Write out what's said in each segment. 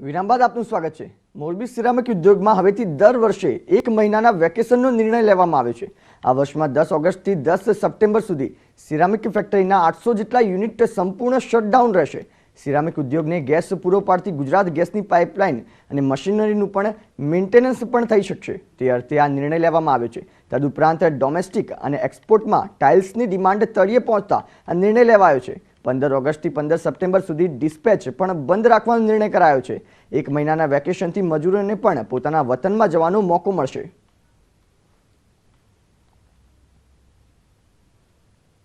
વિરામ બાદ આપનું સ્વાગત છે. મોરબી સિરામિક ઉદ્યોગમાં હવેથી દર વર્ષે એક મહિનાના વેકેશનનો નિર્ણય લેવામાં આવ્યો છે. આ વર્ષમાં દસ ઓગસ્ટથી દસ સપ્ટેમ્બર સુધી સિરામિક ફેક્ટરીના આઠસો જેટલા યુનિટ સંપૂર્ણ શટડાઉન રહેશે. સિરામિક ઉદ્યોગને ગેસ પૂરો પાડતી ગુજરાત ગેસની પાઇપલાઇન અને મશીનરીનું પણ મેન્ટેનન્સ પણ થઈ શકશે. તે અર્થે આ નિર્ણય લેવામાં આવ્યો છે. તદુપરાંત ડોમેસ્ટિક અને એક્સપોર્ટમાં ટાઇલ્સની ડિમાન્ડ તળિયે પહોંચતા આ નિર્ણય લેવાયો છે. પંદર ઓગસ્ટથી પંદર સપ્ટેમ્બર સુધી ડિસ્પેચ પણ બંધ રાખવાનો નિર્ણય કરાયો છે. એક મહિનાના વેકેશનથી મજૂરોને પણ પોતાના વતનમાં જવાનો મોકો મળશે.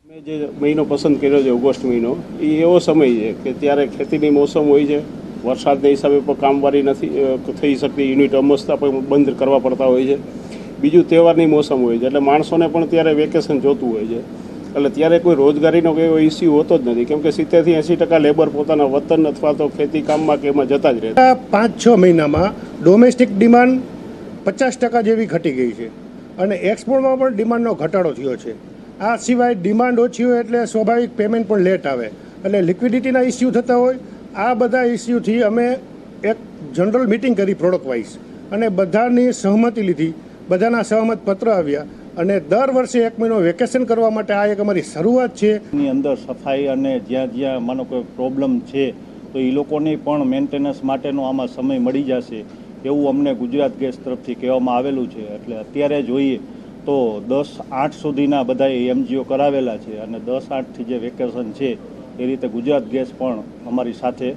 મેં જે મહિનો પસંદ કર્યો છે, ઓગસ્ટ મહિનો, એ એવો સમય છે કે ત્યારે ખેતીની મોસમ હોય છે, વરસાદના હિસાબે પણ કામવારી નથી થઈ શકતી, યુનિટ અમસ્તા પણ બંધ કરવા પડતા હોય છે. બીજું તહેવારની મોસમ હોય છે, એટલે માણસોને પણ ત્યારે વેકેશન જોતું હોય છે. એટલે ત્યારે કોઈ રોજગારીનો કોઈ એવો ઇસ્યુ હોતો જ નથી. કેમ કે સિત્તેરથી એંસી ટકા લેબર પોતાના વતન અથવા તો ખેતી કામમાં કે એમાં જતા જ રહે પાંચ છ મહિનામાં ડોમેસ્ટિક ડિમાન્ડ પચાસ ટકા જેવી ઘટી ગઈ છે અને એક્સપોર્ટમાં પણ ડિમાન્ડનો ઘટાડો થયો છે. આ સિવાય ડિમાન્ડ ઓછી હોય એટલે સ્વાભાવિક પેમેન્ટ પણ લેટ આવે. એટલે લિક્વિડિટીના ઇસ્યુ થતા હોય. આ બધા ઇસ્યુથી અમે એક જનરલ મિટિંગ કરી પ્રોડક્ટ વાઇઝ અને બધાની સહમતી લીધી. બધાના સહમત પત્ર આવ્યા. અને દર વર્ષે એક મહિનો વેકેશન કરવા માટે આ એક અમારી શરૂઆત છે. એની અંદર સફાઈ અને જ્યાં જ્યાં માનો કોઈ પ્રોબ્લેમ છે તો એ લોકોને પણ મેન્ટેનન્સ માટેનો આમાં સમય મળી જશે એવું અમને ગુજરાત ગેસ તરફથી કહેવામાં આવેલું છે. એટલે અત્યારે જોઈએ તો દસ આઠ સુધીના બધા એમજીઓ કરાવેલા છે અને દસ આઠથી જે વેકેશન છે એ રીતે ગુજરાત ગેસ પણ અમારી સાથે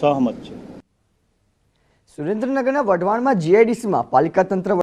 સહમત છે. સુરેન્દ્રનગરના વઢવાણમાં જીઆઈડીસીમાં પાલિકા તંત્ર